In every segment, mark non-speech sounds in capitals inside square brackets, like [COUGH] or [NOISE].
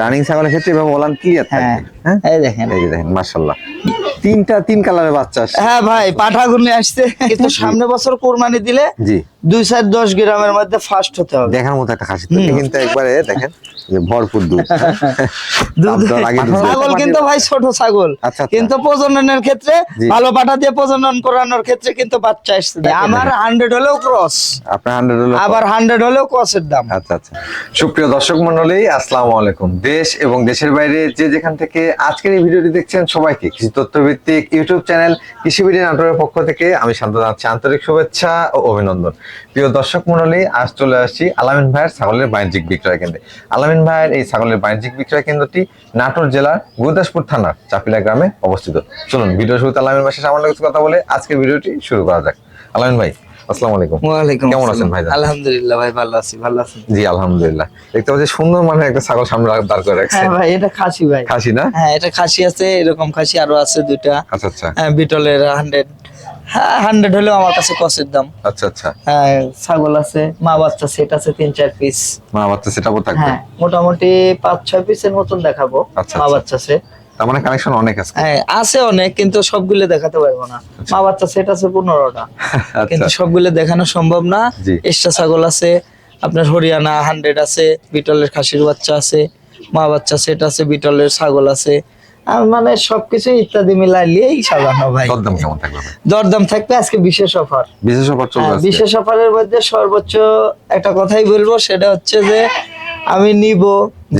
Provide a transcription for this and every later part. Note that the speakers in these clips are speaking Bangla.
রানিং ছাগলের ক্ষেত্রে এভাবে ওলান ক্লিয়ার হ্যাঁ হ্যাঁ এই দেখেন। এই দেখেন মাশাআল্লাহ। তিনটা তিন কালারের বাচ্চা আসছে। হ্যাঁ ভাই পাঠা গুনে আসছে। [LAUGHS] কিন্তু সামনে বছর কোরবানি দিলে জি। দুই চার দশ গ্রামের মধ্যে ফার্স্ট হতে হবে। দেখার মতো একটা খাসি কিন্তু একবারে দেখেন যে ভরপুর দুধ। [LAUGHS] ছাগল কিন্তু ভাই ছোট ছাগল। আচ্ছা, আচ্ছা। কিন্তু প্রজননের ক্ষেত্রে ভালো পাঠা দিয়ে প্রজনন করানোর ক্ষেত্রে কিন্তু বাচ্চা আসছে আমার হান্ড্রেড হলেও ক্রস আপনার হান্ড্রেড হলো আবার হান্ড্রেড হলেও ক্রসের দাম। আচ্ছা আচ্ছা। সুপ্রিয় দর্শক মন্ডলী আসসালামু আলাইকুম। দেশ এবং দেশের বাইরে যে যেখান থেকে আজকের এই ভিডিওটি দেখছেন সবাইকে কৃষি তথ্যভিত্তিক ইউটিউব চ্যানেল কৃষিবিডি নাটোরের পক্ষ থেকে আমি শান্ত জানাচ্ছি আন্তরিক শুভেচ্ছা ও অভিনন্দন। প্রিয় দর্শক মন্ডলী আজ চলে আসছি আলামিন ভাইয়ের ছাগলের বাণিজ্যিক বিক্রয় কেন্দ্রে। আলামিন ভাইয়ের এই ছাগলের বাণিজ্যিক বিক্রয় কেন্দ্রটি নাটোর জেলার গুরদাসপুর থানার চাপিলা গ্রামে অবস্থিত। চলুন ভিডিও শুরুতে আলামিন ভাইয়ের সামান্য কিছু কথা বলে আজকের ভিডিওটি শুরু করা যাক। আলামিন ভাই আসসালামু আলাইকুম। ওয়ালাইকুম কেমন আছেন ভাই? আলহামদুলিল্লাহ ভাই ভালো আছি ভালো আছি জি আলহামদুলিল্লাহ। দেখতে পাচ্ছি সুন্দর মানে একটা ছাগল সামনে দাঁড় করে রাখছে। হ্যাঁ ভাই এটা খাসি ভাই। খাসি না? হ্যাঁ এটা খাসি আছে এরকম খাসি আরও আছে দুইটা। আচ্ছা আচ্ছা। হ্যাঁ, বিটলের হান্ড্রেড হ্যাঁ হান্ড্রেড হলেও আমার কাছে কষের দাম। আচ্ছা আচ্ছা। হ্যাঁ ছাগল আছে মা বাচ্চা সেট আছে তিন চার পিস মা বাচ্চা সেটাও থাকবে? হ্যাঁ মোটামুটি পাঁচ ছয় পিসের মতন দেখাবো আচ্ছা, মা আচ্ছা। বাচ্চা সেট। তার মানে কানেকশন অনেক আছে। হ্যাঁ আছে অনেক কিন্তু সবগুলো দেখাতে পারব না। মা বাচ্চা সেট আছে পনেরোটা। [LAUGHS] কিন্তু আচ্ছা সবগুলো দেখানো সম্ভব না। এক্সট্রা ছাগল আছে আপনার হরিয়ানা হান্ড্রেড আছে বিটলের খাসির বাচ্চা আছে মা বাচ্চা সেট আছে বিটলের ছাগল আছে। মানে সবকিছু ইত্যাদি মিলাইলেই সাজানো ভাই। দরদাম কেমন থাকবে দরদাম থাকবে আজকে বিশেষ অফার। বিশেষ অফার চলবে হ্যাঁ, বিশেষ অফারের মধ্যে সর্বোচ্চ একটা কথাই বলব সেটা হচ্ছে যে আমি নিব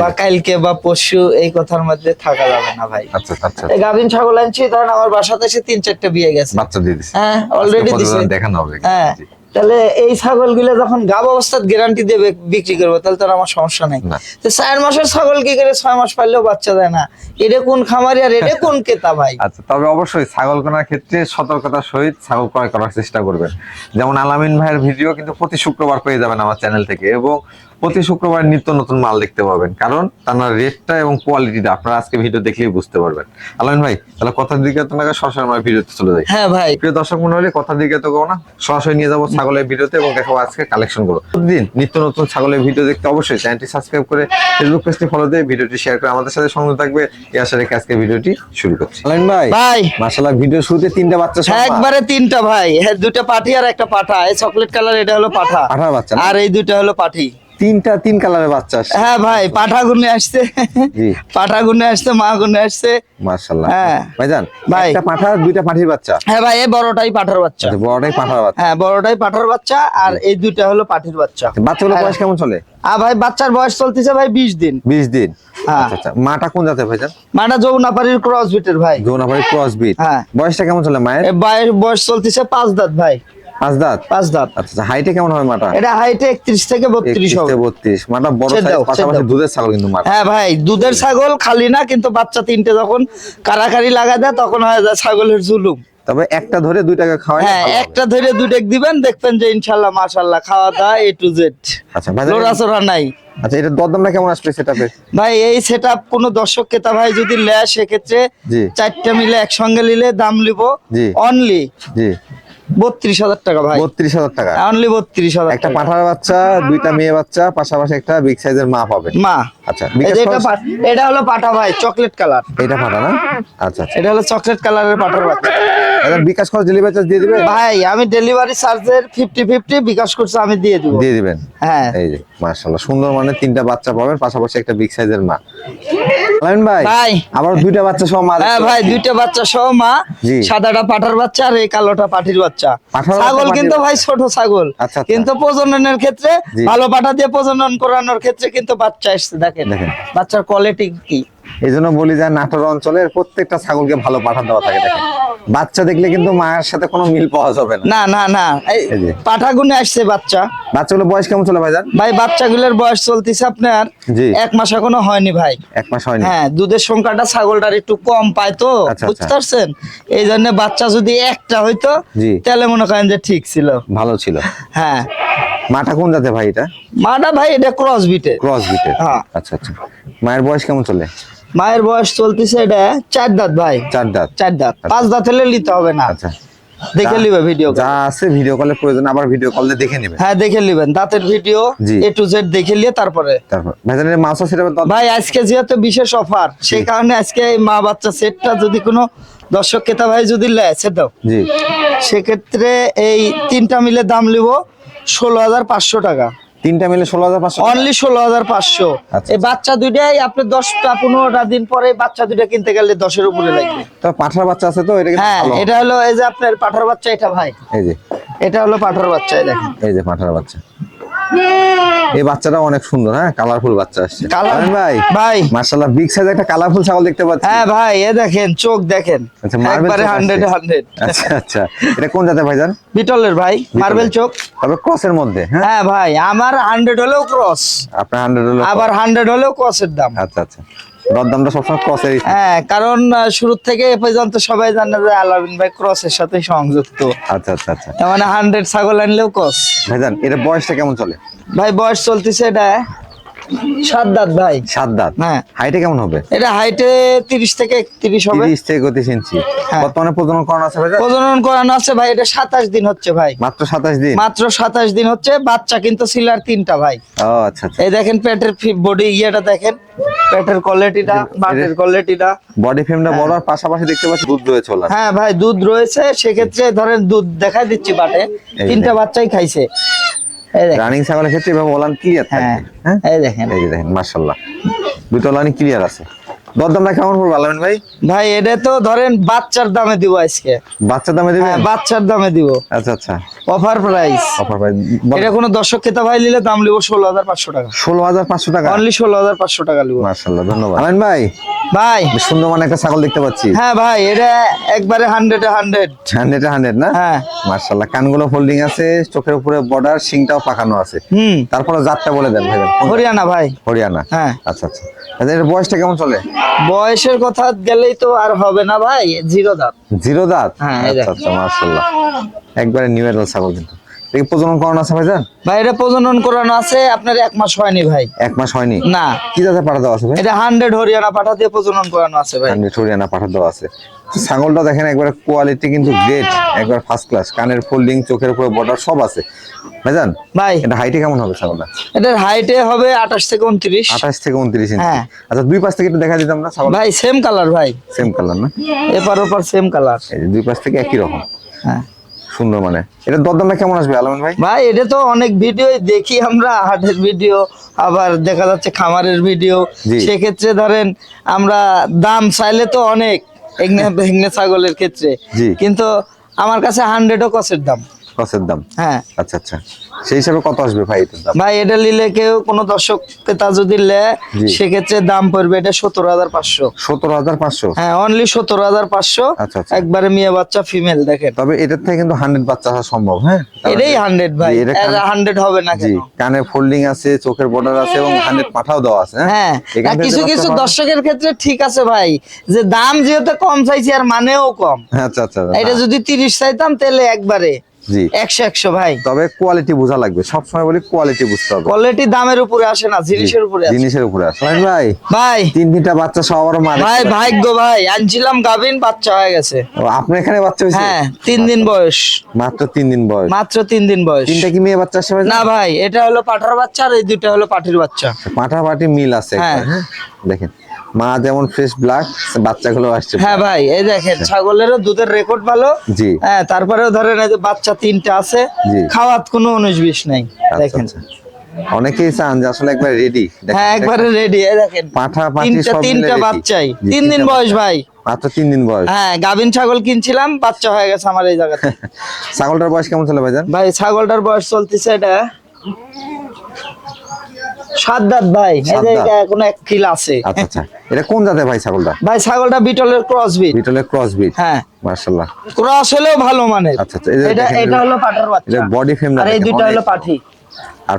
বা কালকে বা পরশু এই কথার মধ্যে থাকা যাবে না ভাই। আচ্ছা আচ্ছা গাভিন ছাগল আনছি ধরেন আমার বাসাতে এসে তিন চারটে বিয়ে গেছে। বাচ্চা দিয়ে দিছে। হ্যাঁ অলরেডি দেখানো হবে। হ্যাঁ। তাহলে এই ছাগল ছাগলগুলো যখন গাব অবস্থা গ্যারান্টি দেবে বিক্রি করব তাহলে তো আমার সমস্যা নাই। তো চার মাসের ছাগল কি করে ছয় মাস পারলেও বাচ্চা দেয় না? এটা কোন খামারি আর এটা কোন কেতা ভাই? আচ্ছা তবে অবশ্যই ছাগল কেনার ক্ষেত্রে সতর্কতার সহিত ছাগল ক্রয় করার চেষ্টা করবেন। যেমন আলামিন ভাইয়ের ভিডিও কিন্তু প্রতি শুক্রবার পেয়ে যাবেন আমার চ্যানেল থেকে এবং প্রতি শুক্রবার নিত্য নতুন মাল দেখতে পাবেন। কারণ তার রেটটা এবং কোয়ালিটিটা আপনারা আজকে ভিডিও দেখলেই বুঝতে পারবেন। আলামিন ভাই তাহলে কথার দিকে তোমাকে সরাসরি আমরা ভিডিওতে চলে যাই। হ্যাঁ ভাই। প্রিয় দর্শক মন্ডলী কথার দিকে তো কোনো না। সরাসরি নিয়ে যাব ছাগলের ভিডিওতে এবং দেখাবো আজকে কালেকশনগুলো প্রতিদিন নিত্য নতুন ছাগলের ভিডিও দেখতে অবশ্যই চ্যানেলটি সাবস্ক্রাইব করে ফেসবুক পেজটি ফলো দিয়ে ভিডিওটি শেয়ার করে আমাদের সাথে সংযুক্ত থাকবে। এই আশা রেখে আজকে ভিডিওটি শুরু করছি। আলাইন ভাই। ভাই। মাশাআল্লাহ ভিডিও শুরুতে তিনটা বাচ্চা একবারে তিনটা ভাই। হ্যাঁ দুটা পাঠি আর একটা পাঠা। এই চকলেট কালার এটা হলো পাঠা। পাঠার বাচ্চা আর এই দুটা হলো পাঠি। তিনটা তিন কালারের বাচ্চা হ্যাঁ ভাই পাঠা গুনে আসছে। পাঠা গুনে আসছে মা গুনে আসছে। মাশাআল্লাহ। হ্যাঁ। ভাইজান ভাই। একটা পাঠা দুইটা পাঠির বাচ্চা? হ্যাঁ ভাই এই বড়টাই পাঠার বাচ্চা। আচ্ছা, বড়টাই পাঠার বাচ্চা। হ্যাঁ বড়টাই পাঠার বাচ্চা আর এই দুইটা হলো পাঠির বাচ্চা। বাচ্চাগুলো বয়স কেমন চলে? আর ভাই বাচ্চার বয়স চলতেছে ভাই বিশ দিন। বিশ দিন। হ্যাঁ। আচ্ছা আচ্ছা। মাটা কোন জাতের ভাইজান? মাটা যৌনাপাড়ির ক্রস বিটের ভাই। যৌনাভাই ক্রস বিট হ্যাঁ। বয়সটা কেমন চলে মায়ের? বয়স চলতেছে পাঁচ দাঁত ভাই। পাঁচ দাঁত? পাঁচ দাঁত। আচ্ছা হাইটে কেমন হবে মাটা? এটা হাইটে একত্রিশ থেকে বত্রিশ হবে। বত্রিশ। মাটা বড় সাইজ পাশাপাশি দুধের ছাগল কিন্তু মাটা। হ্যাঁ ভাই দুধের ছাগল খালি না কিন্তু বাচ্চা তিনটে যখন কারাকারি লাগা দেয় তখন হয়ে ছাগলের জুলুম। তবে একটা ধরে দুইটাকে খাওয়াই হ্যাঁ একটা ধরে দুটেক দিবেন দেখবেন যে ইনশাল্লাহ মাশাল্লাহ খাওয়া দাওয়া এ টু জেড আচ্ছা লোড়াচোড়া নাই। আচ্ছা এটা দরদামটা কেমন আসবে সেটাতে ভাই এই সেট আপ কোনো দর্শক ক্রেতা ভাই যদি নেয় সেক্ষেত্রে। চারটা মিলে একসঙ্গে নিলে দাম লিব জি। অনলি জি। বত্রিশ হাজার টাকা ভাই। বত্রিশ হাজার টাকা। অনলি বত্রিশ হাজার একটা পাঠার বাচ্চা দুইটা মেয়ে বাচ্চা পাশাপাশি একটা বিগ সাইজের মা পাবে মা। আচ্ছা বিকাশ যে এটা এটা হলো পাঠা ভাই চকলেট কালার এটা পাঠা না? আচ্ছা আচ্ছা। এটা হলো চকলেট কালারের পাঠার বাচ্চা। এবার বিকাশ খরচ ডেলিভারি চার্জ দিয়ে দিবে ভাই আমি ডেলিভারি চার্জের ফিফটি ফিফটি বিকাশ করছে আমি দিয়ে দিব। দিয়ে দিবেন? হ্যাঁ। এই যে মাশাআল্লাহ সুন্দর মানে তিনটা বাচ্চা পাবেন পাশাপাশি একটা বিগ সাইজের মা। ভাই ভাই। আবার দুইটা বাচ্চা সহ মা হ্যাঁ ভাই দুইটা বাচ্চা সহ মা। সাদাটা পাঠার বাচ্চা আর এই কালোটা পাঠির বাচ্চা। বাচ্চা, ছাগল কিন্তু ভাই ছোট ছাগল। আচ্ছা, আচ্ছা। কিন্তু প্রজননের ক্ষেত্রে ভালো পাটা দিয়ে প্রজনন করানোর ক্ষেত্রে কিন্তু বাচ্চা এসছে দেখেন। দেখেন। বাচ্চার কোয়ালিটি কি? এই জন্য বলি যে নাটোর অঞ্চলের প্রত্যেকটা ছাগলকে ভালো পাঠা দেওয়া থাকে দেখেন। বাচ্চা দেখলে কিন্তু মায়ের সাথে কোনো মিল পাওয়া যাবে না। না না পাঠা গুনে আসছে বাচ্চা। বাচ্চাগুলো বয়স কেমন চলে ভাইজান? ভাই বাচ্চাগুলোর বয়স চলতেছে আপনার এক মাস এখনও হয়নি ভাই। এক মাস হয়নি। হ্যাঁ দুধের সংখ্যাটা ছাগলটার একটু কম পায় তো। আচ্ছা, বুঝতে আচ্ছা। পারছেন এই জন্য বাচ্চা যদি একটা হইতো তাহলে মনে করেন যে ঠিক ছিল। ভালো ছিল। হ্যাঁ। মাটা কোন জাতে ভাই এটা? মাটা ভাই এটা ক্রস বিটে ক্রস বিটে হ্যাঁ। আচ্ছা আচ্ছা। মায়ের বয়স কেমন চলে? মায়ের বয়স চলতেছে এটা চার দাঁত ভাই। চার দাঁত। চার দাঁত। পাঁচ দাঁত হলে নিতে হবে না। আচ্ছা। দেখে নিবে ভিডিও যা আছে ভিডিও কলের প্রয়োজন আবার ভিডিও কলে দেখে নেবেন হ্যাঁ দেখে নিবেন। দাঁতের ভিডিও এ টু জেড দেখে নিয়ে তারপরে। তারপর। ভাইজান এর মাছ আছে ভাই আজকে যেহেতু বিশেষ অফার সেই কারণে আজকে এই মা বাচ্চা সেটটা যদি কোনো দর্শক ক্রেতা ভাই যদি লেয় সে দাও। জি। সেক্ষেত্রে এই তিনটা মিলে দাম নিব ষোলো হাজার পাঁচশো টাকা। তিনটা মিলে ষোলো হাজার পাঁচশো অনলি ষোলো হাজার পাঁচশো। আচ্ছা। এই বাচ্চা দুইটাই আপনি দশটা পনেরোটা দিন পরে বাচ্চা দুইটা কিনতে গেলে দশের উপরে লাগবে। তো পাঠার বাচ্চা আছে তো? এটা হ্যাঁ এটা হলো এই যে আপনার পাঠার বাচ্চা এটা ভাই। এই যে। এটা হলো পাঠার বাচ্চা দেখেন। এই যে পাঠার বাচ্চা। এই বাচ্চাটা অনেক সুন্দর হ্যাঁ? কালারফুল বাচ্চা আসছে। ভাই? ভাই। বিগ সাইজ একটা কালারফুল ছাগল দেখতে পাচ্ছি। হ্যাঁ ভাই এ দেখেন চোখ দেখেন। আচ্ছা, আচ্ছা আচ্ছা। এটা কোন জাতের ভাইজান বিটলের ভাই মার্বেল চোখ। তবে ক্রসের মধ্যে হ্যাঁ? হ্যাঁ ভাই আমার হান্ড্রেড হলেও ক্রস আপনার হান্ড্রেড হলো আবার হান্ড্রেড হলেও ক্রসের দাম। আচ্ছা আচ্ছা। দরদামটা সবসময় ক্রসে হ্যাঁ কারণ শুরু থেকে এ পর্যন্ত সবাই জানে যে আলামিন ভাই ক্রসের সাথে সংযুক্ত। আচ্ছা আচ্ছা আচ্ছা। তার মানে হান্ড্রেড ছাগল আনলেও ক্রস ভাইজান এটা বয়সটা কেমন চলে? ভাই বয়স চলতেছে এটা সাত দাঁত ভাই। সাত দাঁত? হ্যাঁ। হাইটে কেমন হবে? এটা হাইটে তিরিশ থেকে একত্রিশ হবে। তিরিশ থেকে তিরিশ ইঞ্চি। হ্যাঁ। বর্তমানে প্রজনন করানো আছে ভাইজান? প্রজনন করানো আছে ভাই এটা সাতাশ দিন হচ্ছে ভাই। মাত্র সাতাশ দিন? মাত্র সাতাশ দিন হচ্ছে বাচ্চা কিন্তু সিলার তিনটা ভাই। ও আচ্ছা আচ্ছা। এই দেখেন পেটের বডি ইয়েটা দেখেন। পেটের কোয়ালিটিটা বাটের কোয়ালিটিটা বডি ফ্রেমটা বড় আর পাশাপাশি দেখতে পাচ্ছি দুধ রয়েছে ওলা হ্যাঁ ভাই দুধ রয়েছে সেক্ষেত্রে ধরেন দুধ দেখাই দিচ্ছি বাটে। তিনটা বাচ্চাই খাইছে। রানিং ছাগলের ক্ষেত্রে এভাবে ওলান ক্লিয়ার থাকে হ্যাঁ? এই দেখেন। এই দেখেন মার্শাল্লাহ দুটো লাইন ক্লিয়ার আছে। দরদামটা কেমন পড়বে আলামিন ভাই? ভাই এটা তো ধরেন বাচ্চার দামে দিব আজকে। বাচ্চার দামে হ্যাঁ দিবেন বাচ্চার দামে দিব। আচ্ছা আচ্ছা। অফার প্রাইস অফার ভাই এটা কোনো দর্শক ভাই নিলে দাম লিব টাকা। ষোলো হাজার পাঁচশো টাকা? অনলি টাকা লিব ধন্যবাদ। আলামিন ভাই ভাই। সুন্দর মানে একটা ছাগল দেখতে পাচ্ছি। হ্যাঁ ভাই এটা একবারে হান্ড্রেড হান্ড্রেড হান্ড্রেড হান্ড্রেড না? হ্যাঁ। কানগুলো ফোল্ডিং আছে চোখের উপরে বর্ডার শিংটাও পাকানো আছে। হুম। তারপরে জাতটা বলে দেন ভাই। হরিয়ানা ভাই। হরিয়ানা। হ্যাঁ। আচ্ছা আচ্ছা। আচ্ছা এর বয়সটা কেমন চলে? বয়সের কথা গেলেই তো আর হবে না ভাই জিরো দাঁত। জিরো দাঁত? হ্যাঁ, আচ্ছা আচ্ছা মার্শাল্লাহ একবারে নিউ এডাল ছাগল কিন্তু। দেখি প্রজনন করানো আছে ভাইজান? ভাই এটা প্রজনন করানো আছে আপনার এক মাস হয়নি ভাই। এক মাস হয়নি? না। কি জাতে পাঠা দেওয়া আছে ভাই? এটা হান্ড্রেড হরিয়ানা পাঠা দিয়ে প্রজনন করানো আছে ভাই। হান্ড্রেড হরিয়ানা পাঠা দেওয়া আছে। ছাগলটা দেখেন একবারে কোয়ালিটি কিন্তু গ্রেট একবার ফার্স্ট ক্লাস কানের ফোল্ডিং চোখের উপরে বর্ডার সব আছে। ভাইজান ভাই। এটা হাইটে কেমন হবে ছাগলটা? এটার হাইটে হবে আঠাশ থেকে উনত্রিশ। আঠাশ থেকে উনত্রিশ ইঞ্চি হ্যাঁ। আচ্ছা দুই পাশ থেকে একটু দেখা দিতাম না ছাগল ভাই সেম কালার ভাই। সেম কালার না? এপার ওপার সেম কালার দুই পাশ থেকে একই রকম। হ্যাঁ। সুন্দর মানে। এটা দরদামটা কেমন আসবে আলমিন ভাই? ভাই এটা তো অনেক ভিডিও দেখি আমরা হাটের ভিডিও আবার দেখা যাচ্ছে খামারের ভিডিও সেক্ষেত্রে ধরেন আমরা দাম চাইলে তো অনেক এগনে ছাগলের ক্ষেত্রে। কিন্তু আমার কাছে হান্ড্রেডও কসের দাম। কসের দাম? হ্যাঁ। আচ্ছা আচ্ছা। সেই হিসাবে কত আসবে ভাই এটার দাম? ভাই এটা নিলে কেউ কোনো দর্শক ক্রেতা যদি নেয় সেক্ষেত্রে দাম পড়বে এটা সতেরো হাজার পাঁচশো। সতেরো হাজার পাঁচশো? হ্যাঁ অনলি সতেরো হাজার পাঁচশো। আচ্ছা, আচ্ছা। একবারে মেয়ে বাচ্চা ফিমেল দেখেন। তবে এটার থেকে কিন্তু হান্ড্রেড বাচ্চা আসা সম্ভব হ্যাঁ? এটাই হান্ড্রেড ভাই। এটা হান্ড্রেড হবে না জি কানে? ফোল্ডিং আছে চোখের বর্ডার আছে এবং হান্ড্রেড পাঠাও দেওয়া আছে হ্যাঁ? এখান কিছু কিছু দর্শকের ক্ষেত্রে ঠিক আছে ভাই যে দাম যেহেতু কম চাইছি আর মানেও কম। পাওয়া- আচ্ছা আচ্ছা। এটা যদি তিরিশ চাইতাম তাহলে একবারে জি। ভাই। তবে কোয়ালিটি বোঝা লাগবে। বলি কোয়ালিটি বুঝতে হবে। কোয়ালিটি দামের উপরে আসে না জিনিসের উপরে আসে। জিনিসের উপরে আসে। ভাই ভাই। তিন তিনটা বাচ্চা সবার মারে ভাই ভাগ্য ভাই আনছিলাম বাচ্চা হয়ে গেছে। ও, আপনার এখানে বাচ্চা হ্যাঁ তিন দিন বয়স। মাত্র তিন দিন বয়স। মাত্র তিন দিন বয়স। তিনটা কি মেয়ে বাচ্চা না ভাই এটা হলো পাঠার বাচ্চা আর এই হলো বাচ্চা। পাঠা পাটি মিল আছে। হ্যাঁ। দেখেন। মা যেমন ফ্রেশ ব্ল্যাক বাচ্চাগুলো আসছে হ্যাঁ ভাই এই দেখেন ছাগলেরও দুধের রেকর্ড ভালো। জি। হ্যাঁ তারপরেও ধরেন এই যে বাচ্চা তিনটা আছে। খাওয়াত কোনো উনিশ বিশ নাই। আচ্ছা, দেখেন। আচ্ছা। অনেকেই চান যে আসলে একবার রেডি হ্যাঁ একবারে রেডি এই দেখেন। পাঠা পাটি তিনটা সব তিনটা বাচ্চাই। তিন দিন বয়স ভাই। মাত্র তিন দিন বয়স। হ্যাঁ গাভিন ছাগল কিনছিলাম বাচ্চা হয়ে গেছে আমার এই জায়গাতে। [LAUGHS] ছাগলটার বয়স কেমন ছিল ভাইজান? ভাই ছাগলটার বয়স চলতেছে এটা সাত দাঁত ভাই। এটা এখনও এক কিল আছে। আচ্ছা আচ্ছা। এটা কোন জাতের ভাই ছাগলটা? ভাই ছাগলটা বিটলের ক্রস বিটলের ক্রস হ্যাঁ। মার্শাল্লাহ ক্রস হলেও ভালো মানের। আচ্ছা, আচ্ছা, এটা এটা হলো পাঠার বাচ্চা। এটা বডি ফ্রেম আর এই দুটো হলো পাঠি। আর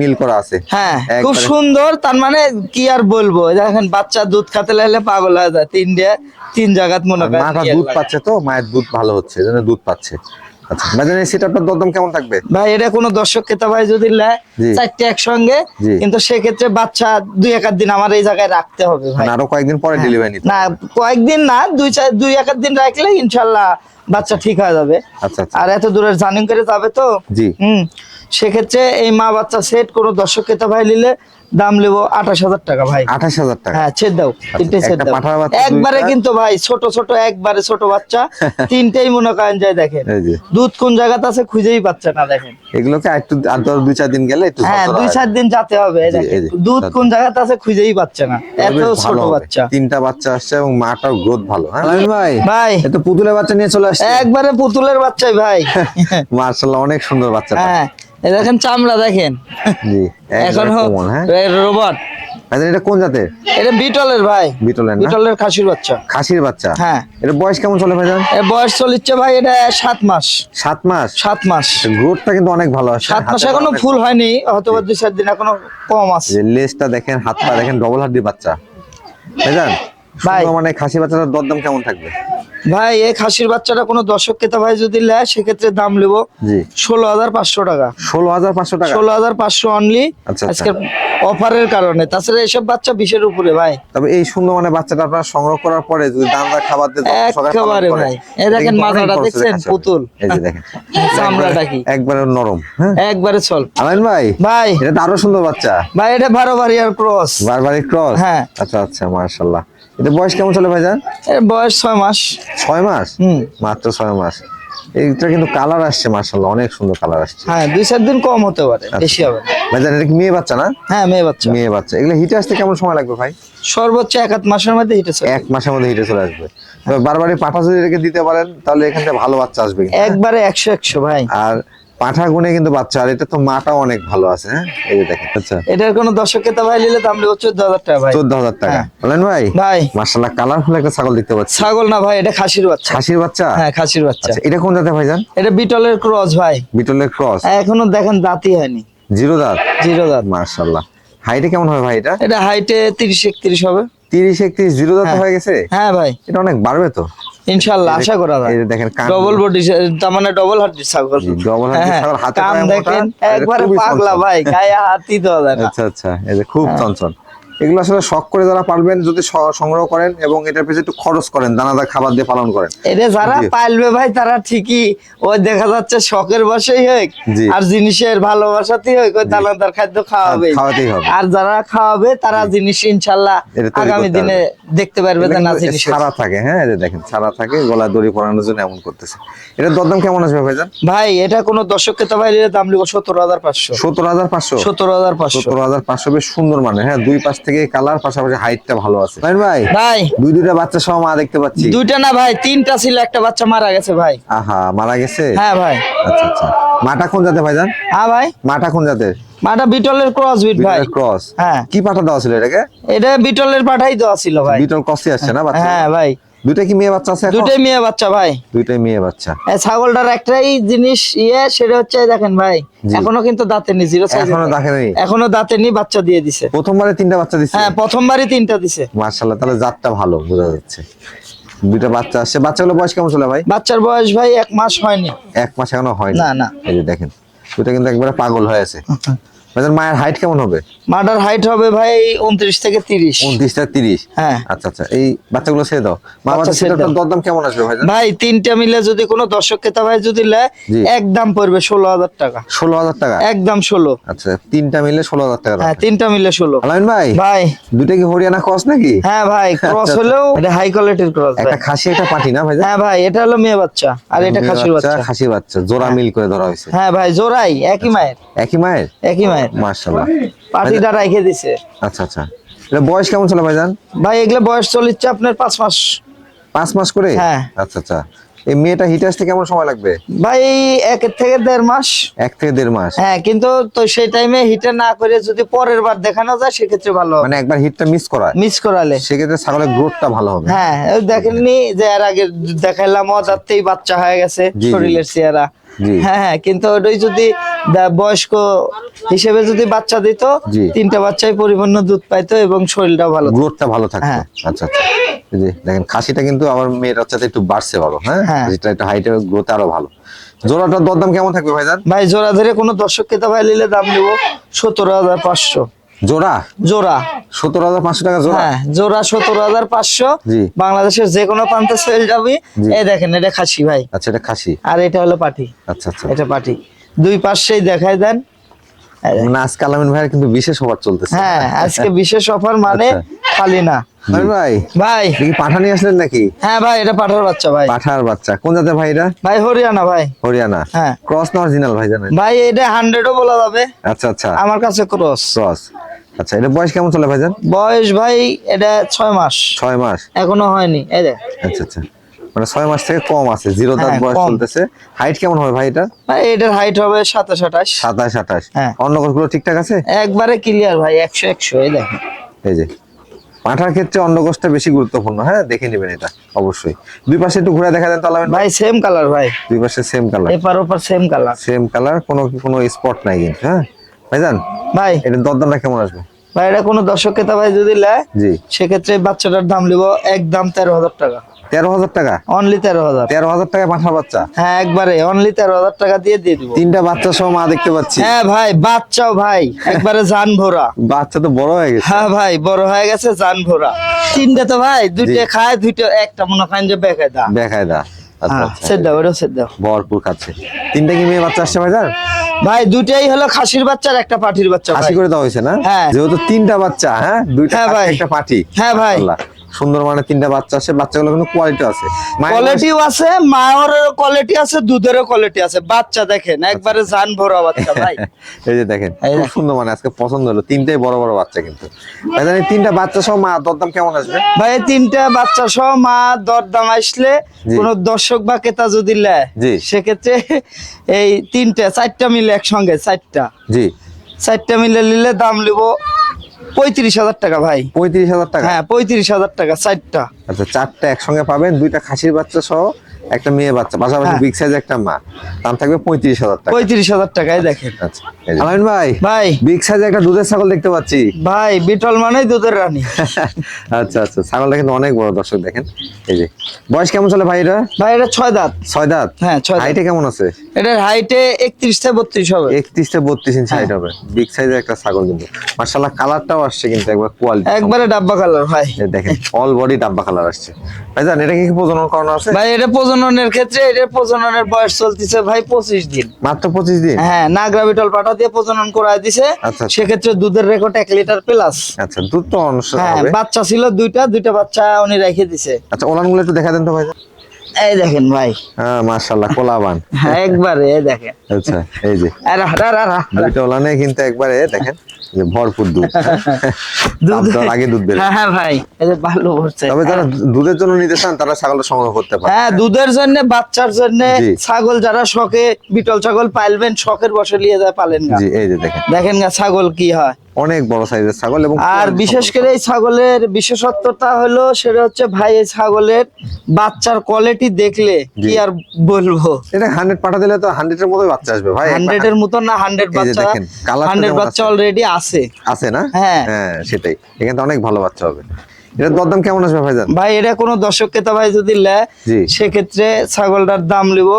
মিল করা আছে। হ্যাঁ খুব সুন্দর তার মানে কি আর বলব? দেখেন বাচ্চা দুধ খাতে লাগলে পাগল হয়ে যায়। তিন তিন জায়গাত মনে করেন মাটা দুধ পাচ্ছে তো মায়ের দুধ ভালো হচ্ছে এজন্য দুধ পাচ্ছে। আচ্ছা ভাইজান এই সেটআপটার দরদাম কেমন থাকবে? ভাই এটা কোনো দর্শক ক্রেতা ভাই যদি নেয়। চারটে একসঙ্গে কিন্তু সেক্ষেত্রে বাচ্চা দুই এক দিন আমার এই জায়গায় রাখতে হবে ভাই। মানে আরও কয়েকদিন পরে ডেলিভারি নিতে না কয়েকদিন না দুই চার দুই এক দিন রাখলে ইনশাল্লাহ বাচ্চা ঠিক হয়ে যাবে। আচ্ছা আচ্ছা। আর এত দূরের জার্নি করে যাবে তো? জি। হুম। সেক্ষেত্রে এই মা বাচ্চা সেট কোনো দর্শক ক্রেতা ভাই নিলে দাম নেব আঠাশ হাজার টাকা ভাই। আঠাশ হাজার টাকা। হ্যাঁ ছেদ দাও তিনটে ছেদ দাও। একবারে কিন্তু ভাই ছোট ছোট একবারে ছোট বাচ্চা। [LAUGHS] তিনটেই মনে করেন যায় দেখেন দুধ কোন জায়গাতে আছে খুঁজেই পাচ্ছে না দেখেন। এগুলোকে একটু আর ধরো দুই চার দিন গেলে একটু হ্যাঁ দুই চার দিন যেতে হবে দুধ কোন জায়গাতে আছে খুঁজেই পাচ্ছে না এত ছোট বাচ্চা। তিনটা বাচ্চা আসছে এবং মাটার গ্রোথ ভালো হ্যাঁ? ভাই ভাই। এত পুতুলের বাচ্চা নিয়ে চলে আসছে। একবারে পুতুলের বাচ্চাই ভাই। [LAUGHS] মার্শাল্লাহ অনেক সুন্দর বাচ্চা হ্যাঁ দেখেন চামড়া দেখেন। জি [LAUGHS] এখন হ্যাঁ? রোবট। এটা কোন জাতের? এটা বিটলের ভাই। বিটলের বিটলের খাসির বাচ্চা। খাসির বাচ্চা? হ্যাঁ। এটা বয়স কেমন চলে এর বয়স ভাই এটা সাত মাস। সাত মাস? সাত মাস। গ্রোথটা কিন্তু অনেক ভালো আছে। সাত মাস এখনও ফুল হয়নি হয়তো বা দুই চার দিন এখনও কম আছে। লেজটা দেখেন হাতটা দেখেন ডবল হাড্ডি বাচ্চা। ভাই। মানে খাসি বাচ্চাটার দরদাম কেমন থাকবে? ভাই এই খাসির বাচ্চাটা কোনো দর্শক ক্রেতা ভাই যদি নেয় সেক্ষেত্রে দাম নেব ষোলো হাজার পাঁচশো টাকা। ষোলো হাজার পাঁচশো টাকা? ষোলো হাজার পাঁচশো অনলি আচ্ছা, আচ্ছা। আজকে অফারের কারণে। তাছাড়া এসব বাচ্চা বিশের উপরে ভাই। তবে এই সুন্দর মানে বাচ্চাটা আপনারা সংগ্রহ করার পরে যদি দানাদার খাবার দিয়ে যত্ন একেবারে ভাই। এই দেখেন মাথাটা দেখছেন? পুতুল। এই যে দেখেন। [LAUGHS] চামড়াটা কি? একবারে নরম হ্যাঁ? একবারে চল। আলাইন ভাই ভাই। এটা আরও সুন্দর বাচ্চা। ভাই এটা বারো বারিয়ার ক্রস। বারবারি ক্রস? হ্যাঁ। আচ্ছা আচ্ছা মার্শাল্লাহ এটা বয়স কেমন চলে ভাইজান? এর বয়স ছয় মাস। ছয় মাস? হুম। মাত্র ছয় মাস। এইটা কিন্তু কালার আসছে মার্শাল্লাহ অনেক সুন্দর কালার আসছে। হ্যাঁ দুই চার দিন কম হতে পারে আচ্ছা। বেশি হবে ভাইজান এটা কি মেয়ে বাচ্চা না? হ্যাঁ মেয়ে বাচ্চা। মেয়ে বাচ্চা। এগুলো হিটে আসতে কেমন সময় লাগবে ভাই? সর্বোচ্চ এক আধ মাসের মধ্যে হিটেছে এক মাসের মধ্যে হিটে চলে আসবে। বারবারই পাঠা যদি রেখে দিতে পারেন তাহলে এখান থেকে ভালো বাচ্চা আসবে একবারে একশো একশো ভাই। আর পাঠা গুনে কিন্তু বাচ্চা আর এটা তো মাটাও অনেক ভালো আছে হ্যাঁ? এই যে দেখেন। আচ্ছা। এটার কোনো দর্শক ক্রেতা ভাই নিলে দাম নেব চোদ্দ হাজার টাকা ভাই। চোদ্দ হাজার টাকা। হ্যাঁ। বলেন ভাই ভাই। মার্শাল্লাহ কালারফুল একটা ছাগল দেখতে পাচ্ছি। ছাগল না ভাই এটা খাসির বাচ্চা। খাসির বাচ্চা? হ্যাঁ খাসির বাচ্চা। আচ্ছা এটা কোন জাতের ভাইজান এটা বিটলের ক্রস ভাই। বিটলের ক্রস? এখনও দেখেন দাঁতই হয়নি। জিরো দাঁত? জিরো দাঁত। মার্শাল্লাহ হাইটে কেমন হবে ভাই এটা? এটা হাইটে তিরিশ একত্রিশ হবে। তিরিশ একত্রিশ জিরো দাঁত হ্যাঁ। হয়ে গেছে? হ্যাঁ ভাই। এটা অনেক বাড়বে তো? ইনশাল্লাহ আশা করা যায়। এই দেখেন ডবল বডি তার মানে ডবল হার্ট ছাগল। ডবল হার্ট হ্যাঁ, ছাগল, হাতে দেখেন একবারে পাগলা ভাই গায়ে হাতই দেওয়া যায় আচ্ছা আচ্ছা এই যে খুব চঞ্চল। এগুলো আসলে শখ করে যারা পালবেন যদি সংগ্রহ করেন এবং এটার পেছনে একটু খরচ করেন দানাদার খাবার দিয়ে পালন করেন। এটা যারা। পালবে ভাই তারা ঠিকই ওই দেখা যাচ্ছে শখের বসেই হোক আর জিনিসের ভালোবাসাতেই হোক ওই দানাদার খাদ্য খাওয়াবে। খাওয়াতেই হবে। আর যারা খাওয়াবে তারা জিনিস ইনশাল্লাহ আগামী দিনে দেখতে পারবে যে না জিনিস ছাড়া থাকে হ্যাঁ যে দেখেন সারা থাকে গলা দড়ি পরানোর জন্য এমন করতেছে। এটা দরদাম কেমন আসবে ভাইজান? ভাই এটা কোনো দর্শককে তো ভাই দাম লিখো সত্তর হাজার পাঁচশো। সত্তর হাজার পাঁচশো? সত্তর হাজার পাঁচশো। সত্তর হাজার পাঁচশো বেশ সুন্দর মানে হ্যাঁ দুই পাশ থেকে কালার পাশাপাশি হাইটটা ভালো আছে। ভাই ভাই? ভাই। দুই দুইটা বাচ্চা সহ মা দেখতে পাচ্ছি। দুইটা না ভাই তিনটা ছিল একটা বাচ্চা মারা গেছে ভাই। আহা মারা গেছে? হ্যাঁ ভাই। আচ্ছা আচ্ছা। মাটা কোন জাতের ভাইজান হ্যাঁ ভাই। মাটা কোন জাতের? মাটা বিটলের ক্রস বিট ভাই। ক্রস। হ্যাঁ। কি পাঠা দেওয়া ছিল এটাকে? এটা বিটলের পাঠাই দেওয়া ছিল ভাই। বিটল ক্রসই আসছে না বাচ্চা হ্যাঁ ভাই। দুইটা কি মেয়ে বাচ্চা আছে? দুটাই মেয়ে বাচ্চা ভাই। দুইটাই মেয়ে বাচ্চা। ছাগলটার একটাই জিনিস ইয়ে সেটা হচ্ছে দেখেন ভাই। এখনও কিন্তু দাঁতে নি জিরো এখনও দেখেনি এখনও দাঁতে নি বাচ্চা দিয়ে দিছে। প্রথমবারে তিনটা বাচ্চা দিচ্ছে হ্যাঁ প্রথমবারই তিনটা দিছে। মার্শাল্লাহ তাহলে জাতটা ভালো বোঝা যাচ্ছে। দুইটা বাচ্চা আসছে বাচ্চাগুলো বয়স কেমন ছিল ভাই? বাচ্চার বয়স ভাই এক মাস হয়নি। এক মাস এখনও হয়নি। না, না। এই যে দেখেন দুইটা কিন্তু একবারে পাগল হয়ে আছে। [LAUGHS] ভাইজান মায়ের হাইট কেমন হবে? মাটার হাইট হবে ভাই উনত্রিশ থেকে তিরিশ। উনত্রিশটা তিরিশ? হ্যাঁ। আচ্ছা আচ্ছা এই বাচ্চাগুলো ছেড়ে দাও। মা বাচ্চা বাচ্চা ছেড়ে দাও। দরদাম কেমন আসবে ভাইজান? ভাই তিনটা মিলে যদি কোনো দর্শক ক্রেতা ভাই যদি। একদম পড়বে ষোলো হাজার টাকা। ষোলো হাজার টাকা? একদম ষোলো। আচ্ছা তিনটা মিলে ষোলো হাজার টাকা হ্যাঁ তিনটা মিলে ষোলো। আলামিন ভাই ভাই। দুইটা কি হরিয়ানা ক্রস নাকি? হ্যাঁ ভাই ক্রস আচ্ছা, হলেও এটা হাই কোয়ালিটির ক্রস একটা খাসি একটা পাটি না ভাইজান? হ্যাঁ ভাই এটা হলো মেয়ে বাচ্চা আর এটা খাসির বাচ্চা খাসি বাচ্চা জোড়া মিল করে ধরা হয়েছে। হ্যাঁ ভাই জোড়াই একই মায়ের। একই মায়ের? একই মায়ের। মার্শাল্লাহ পাটিটা রাইখে দিছে। আচ্ছা আচ্ছা। এটা বয়স কেমন ছিল ভাইজান? ভাই এগুলো বয়স চলিচ্ছে আপনার পাঁচ মাস। পাঁচ মাস করে? হ্যাঁ। আচ্ছা আচ্ছা। এই মেয়েটা হিটে আসতে কেমন সময় লাগবে? ভাই এক থেকে দেড় মাস। এক থেকে দেড় মাস? হ্যাঁ কিন্তু তো সেই টাইমে হিটে না করে যদি পরের বার দেখানো যায় সেক্ষেত্রে ভালো মানে একবার হিটটা মিস করা মিস করালে। সেক্ষেত্রে ছাগলের গ্রোথটা ভালো হবে। হ্যাঁ দেখেননি যে এর আগে দেখাইলাম অজাতেই বাচ্চা হয়ে গেছে। শরীরের চেহারা। হ্যাঁ হ্যাঁ কিন্তু ওটাই যদি বয়স্ক হিসেবে যদি বাচ্চা দিত। তিনটা বাচ্চাই পরিপূর্ণ দুধ পাইতো এবং শরীরটাও ভালো গ্রোথটা ভালো থাকতো। হ্যাঁ। আচ্ছা আচ্ছা। দেখেন খাসিটা কিন্তু আমার মেয়ের বাচ্চাতে একটু বাড়ছে ভালো হ্যাঁ? হ্যাঁ। খাসিটা একটু হাইটের গ্রোথ আরও ভালো। জোড়াটার দরদাম কেমন থাকবে ভাইজান? ভাই জোড়া ধরে কোনো দর্শক ক্রেতা ভাই নিলে দাম নিব সতেরো হাজার পাঁচশো। জোড়া? জোড়া। সতেরো হাজার পাঁচশো টাকা জোড়া? হ্যাঁ জোড়া সতেরো হাজার পাঁচশো। বাংলাদেশের যে কোনো প্রান্তে সেল যাবে। এই দেখেন এটা খাসি ভাই। আচ্ছা এটা খাসি। আর এটা হলো পাটি। আচ্ছা আচ্ছা। এটা পাটি। দুই পাশেই দেখাই দেন। এই দেখেন। মানে আজকে আলামিন ভাইয়ের কিন্তু বিশেষ অফার চলতেছে। হ্যাঁ আজকে বিশেষ অফার মানে আচ্ছা। খালি না। ভাই ভাই। ভাই। আপনি কি পাঠা নিয়ে আসলেন নাকি? হ্যাঁ ভাই এটা পাঠার বাচ্চা ভাই। পাঠার বাচ্চা। কোন জাতের ভাই এটা? ভাই হরিয়ানা ভাই। হরিয়ানা। হ্যাঁ। ক্রস না অরিজিনাল ভাই জানেন? ভাই এটা হান্ড্রেডও বলা যাবে। আচ্ছা আচ্ছা। আমার কাছে ক্রস ক্রস আচ্ছা এটা বয়স কেমন চলে ভাইজান? বয়স ভাই এটা ছয় মাস। ছয় মাস। এখনও হয়নি এই দেখ আচ্ছা আচ্ছা। মানে ছয় মাস থেকে কম আছে জিরো দাঁত হ্যাঁ, বয়স চলতেছে। হাইট কেমন হবে ভাই এটা? ভাই এটার হাইট হবে সাতাশ আঠাশ সাতাশ আঠাশ হ্যাঁ। অন্যগুলো ঠিকঠাক আছে? একবারে ক্লিয়ার ভাই একশো একশো এই দেখেন। এই যে। পাঠার ক্ষেত্রে অন্নকোষটা বেশি গুরুত্বপূর্ণ হ্যাঁ? দেখে নেবেন এটা অবশ্যই। দুই পাশে একটু ঘুরে দেখা দেন তাহলে ভাই সেম কালার ভাই। দুই পাশে সেম কালার এপার ওপার সেম কালার সেম কালার কোনো কোনো স্পট নাই কিন্তু হ্যাঁ? ভাইজান ভাই। এটা দরদামটা কেমন আসবে? ভাই এটা কোনো দর্শক ক্রেতা ভাই যদি নেয় জি। সেক্ষেত্রে বাচ্চাটার দাম নেব এক দাম তেরো হাজার টাকা। তেরো হাজার টাকা। অনলি তেরো হাজার। তেরো হাজার টাকা বাচ্চা? হ্যাঁ একবারে অনলি তেরো হাজার টাকা দিয়ে দিয়ে দিব। তিনটা বাচ্চা সহ মা দেখতে পাচ্ছি। হ্যাঁ ভাই বাচ্চাও ভাই একবারে জান ভরা বাচ্চা তো বড় হয়ে গেছে। হ্যাঁ ভাই বড় হয়ে গেছে জান ভরা তিনটা তো ভাই দুইটা খায় দুইটা একটা মনে যে দা। দা। আচ্ছা হ্যাঁ আচ্ছা। ভরপুর খাচ্ছে। তিনটা কি মেয়ে বাচ্চা আসছে ভাইজান ভাই দুইটাই হলো খাসির বাচ্চা আর একটা পাঠির বাচ্চা ভাই। হাসি করে দেওয়া হয়েছে না? হ্যাঁ। যেহেতু তিনটা বাচ্চা হ্যাঁ? দুইটা ভাই। একটা পাঠি হ্যাঁ ভাই। সুন্দর মানে তিনটা বাচ্চা আছে বাচ্চাগুলো কিন্তু কোয়ালিটি আছে। কোয়ালিটিও আছে মায়ের কোয়ালিটি আছে দুধেরও কোয়ালিটি আছে। বাচ্চা দেখেন একবারে জান ভরা বাচ্চা ভাই। [LAUGHS] এই যে দেখেন খুব সুন্দর মানে আজকে পছন্দ হলো। তিনটাই বড় বড় বাচ্চা কিন্তু। এই তিনটা বাচ্চা সহ মা দরদাম কেমন আসবে? ভাই তিনটা বাচ্চা সহ মা দরদাম আসলে। কোন দর্শক বা ক্রেতা যদি নেয় সেক্ষেত্রে এই তিনটা চারটা মিলে একসঙ্গে চারটা। জি। চারটা মিলে নিলে দাম নিব পঁয়ত্রিশ হাজার টাকা ভাই। পঁয়ত্রিশ হাজার টাকা? হ্যাঁ পঁয়ত্রিশ হাজার টাকা চারটা। আচ্ছা চারটা একসঙ্গে পাবেন দুইটা খাসির বাচ্চা সহ একটা মেয়ে বাচ্চা পাশাপাশি হ্যাঁ। বিগ সাইজ একটা মা। দাম থাকবে পঁয়ত্রিশ হাজার টাকা। পঁয়ত্রিশ হাজার টাকায় দেখেন। আচ্ছা এই যে। আলামিন ভাই। ভাই। বিগ সাইজ একটা দুধের ছাগল দেখতে পাচ্ছি। ভাই বিটল মানেই দুধের রানী। [LAUGHS] আচ্ছা আচ্ছা ছাগলটা কিন্তু অনেক বড় দর্শক দেখেন। এই যে বয়স কেমন চলে ভাই এটা ভাই এটা ছয় দাঁত। ছয় দাঁত? হ্যাঁ ছয় দাঁত। হাইটে কেমন আছে? এটার হাইটে একত্রিশ থেকে বত্রিশ হবে। একত্রিশটা বত্রিশ ইঞ্চি হাইট হবে। বিগ সাইজের একটা ছাগল কিন্তু। মার্শাল্লাহ কালারটাও আসছে কিন্তু একবার কোয়ালিটি একবারে ডাব্বা কালার ভাই। দেখেন অল বডি ডাব্বা কালার আসছে। ভাই জান এটা কি প্রজনন করানো আছে? ভাই এটা প্রজননের ক্ষেত্রে এটার প্রজননের বয়স চলতেছে ভাই পঁচিশ দিন। মাত্র পঁচিশ দিন? হ্যাঁ নাগরা বিটল পাটা দিয়ে প্রজনন করায় দিছে। আচ্ছা। সেক্ষেত্রে দুধের রেকর্ড এক লিটার প্লাস আচ্ছা দুধ তো হ্যাঁ বাচ্চা ছিল দুইটা দুইটা বাচ্চা উনি রেখে দিছে। আচ্ছা ওলানগুলো একটু দেখা দেন তো ভাই। এই দেখেন ভাই। হ্যাঁ মার্শাল্লাহ কোলাবান। হ্যাঁ একবারে এই দেখেন। আচ্ছা এই যে। আরে হারা, হারা। দুইটা ওলানে কিন্তু একবারে দেখেন। যে ভরপুর দুধ। [LAUGHS] দুধ আগে দুধ বের হ্যাঁ হ্যাঁ ভাই এই ভালো হচ্ছে। তবে যারা দুধের জন্য নিতে চান তারা ছাগলটা সংগ্রহ করতে পারে হ্যাঁ দুধের জন্য বাচ্চার জন্য ছাগল যারা শখে বিটল ছাগল পালবেন শখের বসে নিয়ে যায় পালেন না। জি এই যে দেখেন। দেখেন না ছাগল কি হয়। অনেক বড় সাইজের ছাগল এবং আর বিশেষ করে এই ছাগলের বিশেষত্বটা হলো সেটা হচ্ছে ভাই এই ছাগলের বাচ্চার কোয়ালিটি দেখলে কি আর বলব? এটা হান্ড্রেড পাঠা দিলে তো হান্ড্রেড এর মতো বাচ্চা আসবে ভাই। হান্ড্রেড এর মতো না হান্ড্রেড বাচ্চা হান্ড্রেড বাচ্চা অলরেডি আছে। আছে না? হ্যাঁ। হ্যাঁ সেটাই। এখানে অনেক ভালো বাচ্চা হবে। এটা দরদাম কেমন আসবে ভাইজান? ভাই এটা কোনো দর্শক ক্রেতা ভাই যদি নেয় সেক্ষেত্রে ছাগলটার দাম নিব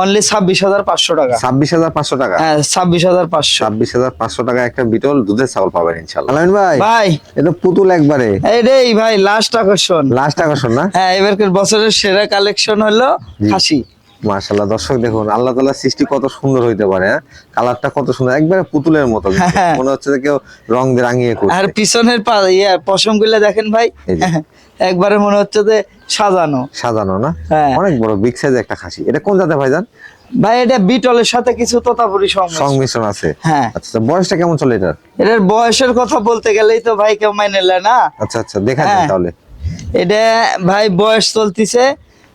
অনলি ছাব্বিশ হাজার পাঁচশো টাকা। ছাব্বিশ হাজার পাঁচশো টাকা? হ্যাঁ ছাব্বিশ হাজার পাঁচশো। ছাব্বিশ হাজার পাঁচশো টাকা একটা বিটল দুধের ছাগল পাবেন ইনশাল্লাহ ভাই। ভাই এটা পুতুল একবারে। এইটাই ভাই লাস্ট আকর্ষণ। লাস্ট আকর্ষণ না? হ্যাঁ এবারকার বছরের সেরা কালেকশন হলো। খাসি। মার্শাল্লাহ দর্শক দেখুন আল্লাহ তাআলার সৃষ্টি কত সুন্দর হইতে পারে হ্যাঁ? কালারটা কত সুন্দর একবারে পুতুলের মতো। [LAUGHS] মনে হচ্ছে যে কেউ রং দিয়ে রাঙিয়ে আর পিছনের ইয়ে পশমগুলো দেখেন ভাই [LAUGHS] একবারে মনে হচ্ছে যে সাজানো। সাজানো না? হ্যাঁ। অনেক বড় বিগ সাইজ একটা খাসি। এটা কোন জাতে ভাইজান ভাই এটা বিটলের সাথে কিছু তোতাপুরি সংমিশ্রণ। আছে। হ্যাঁ। আচ্ছা বয়সটা কেমন চলে এটার? এটার বয়সের কথা বলতে গেলেই তো ভাই কেউ মাইনে না। আচ্ছা আচ্ছা দেখা যায়। তাহলে। এটা ভাই বয়স চলতিছে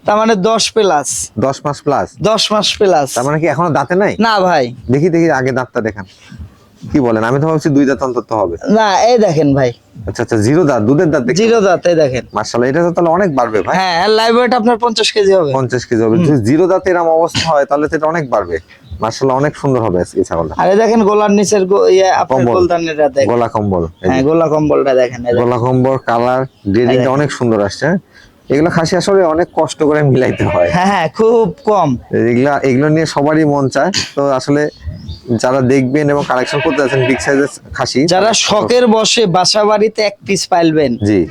তার মানে দশ প্লাস দশ মাস প্লাস দশ মাস প্লাস তার মানে কি এখনও দাঁতে নাই? না ভাই। দেখি দেখি আগে দাঁতটা দেখান। কি বলেন? আমি তো ভাবছি দুই দাঁত অন্তত হবে। না এই দেখেন ভাই। আচ্ছা আচ্ছা জিরো দাঁত দুধের দাঁত জিরো দাঁত এই দেখেন। মার্শাল্লাহ এটা তো তাহলে অনেক বাড়বে ভাই। হ্যাঁ লাইভ ওয়েট আপনার পঞ্চাশ কেজি হবে। পঞ্চাশ কেজি হবে। যদি জিরো দাঁতে এরম অবস্থা হয় তাহলে তো এটা অনেক বাড়বে। মার্শাল্লাহ অনেক সুন্দর হবে আজকে এই ছাগলটা। আরে দেখেন গোলার নিচের ইয়ে আপনার। গোলদানেরটা দেখেন। গলা কম্বল। হ্যাঁ গোলা কম্বলটা দেখেন গোলা কম্বল কালার গ্রেডিংটা অনেক সুন্দর আসছে হ্যাঁ? এগুলো খাসি আসলে অনেক কষ্ট করে মিলাইতে হয়। হ্যাঁ হ্যাঁ খুব কম। এগুলা এগুলো নিয়ে সবারই মন চায়। তো আসলে যারা দেখবেন এবং কালেকশন করতে যাচ্ছেন বিগ সাইজের খাসি যারা শখের বসে বাসা বাড়িতে এক পিস পাইলবেন জি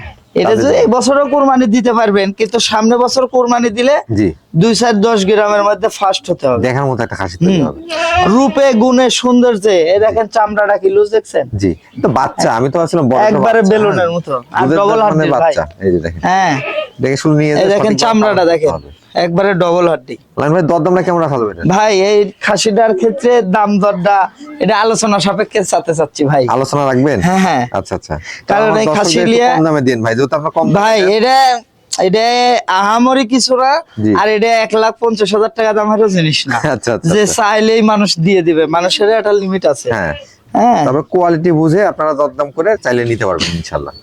এটা যে জন্য। এই বছরও কোরবানি দিতে পারবেন কিন্তু সামনে বছর কোরবানি দিলে জি। দুই চার দশ গ্রামের মধ্যে ফার্স্ট হতে হবে। দেখার মতো একটা খাসি হবে। রূপে গুণে সৌন্দর্যে এই দেখেন চামড়াটা কি লুজ দেখছেন? জি তো বাচ্চা আমি তো আসলে বড় একবারে বেলুনের মতো আর ডবল ভাই। বাচ্চা এই যে দেখেন। হ্যাঁ। দেখে শুনে নিয়ে দেখেন চামড়াটা দেখেন একবারে ডবল হাড্ডি। ভাই দরদামটা কেমন রাখা যাবে ভাই এই খাসিটার ক্ষেত্রে দাম দরটা এটা আলোচনা সাপেক্ষে চাতে চাচ্ছি ভাই। আলোচনা রাখবেন? হ্যাঁ হ্যাঁ। আচ্ছা আচ্ছা। কারণ এই খাসি লিয়া- কম দামে দিন ভাই যেহেতু আপনার কম ভাই এটা এটা আহামরি কিছু না আর এটা এক লাখ পঞ্চাশ হাজার টাকা দামেরও জিনিস না। আচ্ছা, আচ্ছা, যে আচ্ছা। চাইলেই মানুষ দিয়ে দিবে মানুষের একটা লিমিট আছে। হ্যাঁ। হ্যাঁ। তবে কোয়ালিটি বুঝে আপনারা দরদাম করে চাইলে নিতে পারবেন ইনশাল্লাহ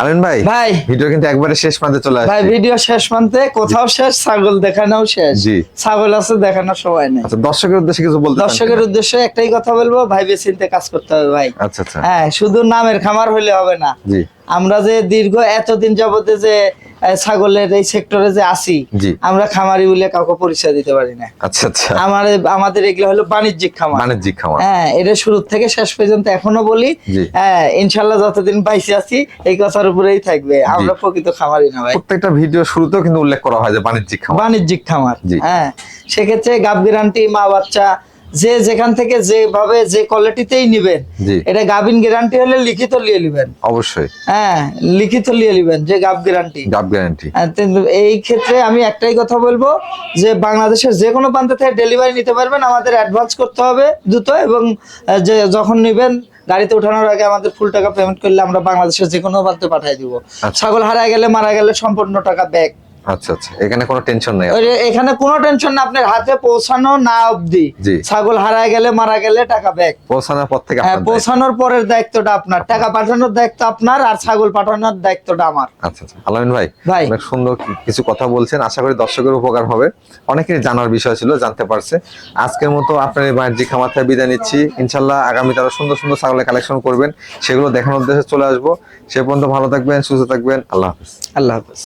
আলেন ভাই ভাই। ভিডিও কিন্তু একবারে শেষ প্রান্তে চলে আসছে। ভাই ভিডিও শেষ মানতে কোথাও শেষ ছাগল দেখানোও শেষ। জি। ছাগল আছে দেখানোর সময় নেই। আচ্ছা দর্শকের উদ্দেশ্যে কিছু বলতে দর্শকের উদ্দেশ্যে একটাই কথা বলব ভাই চিনতে কাজ করতে হবে ভাই। আচ্ছা আচ্ছা। হ্যাঁ শুধু নামের খামার হইলে হবে না। জি। আমরা যে দীর্ঘ এতদিন যাবতে যে ছাগলের এই সেক্টরে যে আছি আমরা খামারি বলে কাউকে পরিচয় দিতে পারি না। আচ্ছা আচ্ছা। আমাদের আমাদের এগুলো হলো বাণিজ্যিক খামার। বাণিজ্যিক খামার। হ্যাঁ এটা শুরু থেকে শেষ পর্যন্ত এখনও বলি। হ্যাঁ ইনশাল্লাহ যতদিন বাইসে আছি এই কথার উপরেই থাকবে। আমরা প্রকৃত খামারি না ভাই। প্রত্যেকটা ভিডিও শুরুতেও কিন্তু উল্লেখ করা হয় যে বাণিজ্যিক খামার। বাণিজ্যিক খামার। হ্যাঁ সেক্ষেত্রে গাব গ্যারান্টি মা বাচ্চা যে যেখান থেকে যেভাবে যে কোয়ালিটিতেই নিবেন এটা গাবিন গ্যারান্টি হলে লিখিত নিয়ে নিবেন। অবশ্যই। হ্যাঁ লিখিত নিয়ে নিবেন যে গাব গ্যারান্টি গাব গ্যারান্টি এই ক্ষেত্রে আমি একটাই কথা বলব যে বাংলাদেশের যে কোনো প্রান্ত থেকে ডেলিভারি নিতে পারবেন আমাদের অ্যাডভান্স করতে হবে দ্রুত এবং যে যখন নেবেন গাড়িতে ওঠানোর আগে আমাদের ফুল টাকা পেমেন্ট করলে আমরা বাংলাদেশের যে কোনো প্রান্তে পাঠিয়ে দিব। আচ্ছা। ছাগল হারায় গেলে মারা গেলে সম্পূর্ণ টাকা ব্যাক আচ্ছা আচ্ছা। এখানে কোনো টেনশন নেই। এখানে কোনো টেনশন না আপনার হাতে পৌঁছানো না অবধি। জি। ছাগল হারায় গেলে মারা গেলে টাকা ব্যাক পৌঁছানোর পর থেকে হ্যাঁ পৌঁছানোর পরের দায়িত্বটা আপনার। টাকা পাঠানোর দায়িত্ব আপনার আর ছাগল পাঠানোর দায়িত্বটা আমার। আচ্ছা আচ্ছা। আলামিন ভাই ভাই। অনেক সুন্দর কিছু কথা বলছেন। আশা করি দর্শকের উপকার হবে। অনেকেরই জানার বিষয় ছিল জানতে পারছে। আজকের মতো আপনার এই বাণিজ্যিক খামার থেকে বিদায় নিচ্ছি। ইনশাল্লাহ আগামীতে আরও সুন্দর সুন্দর ছাগলের কালেকশন করবেন। সেগুলো দেখানোর উদ্দেশ্যে চলে আসব। সে পর্যন্ত ভালো থাকবেন সুস্থ থাকবেন। আল্লাহ হাফিজ। আল্লাহ হাফেজ।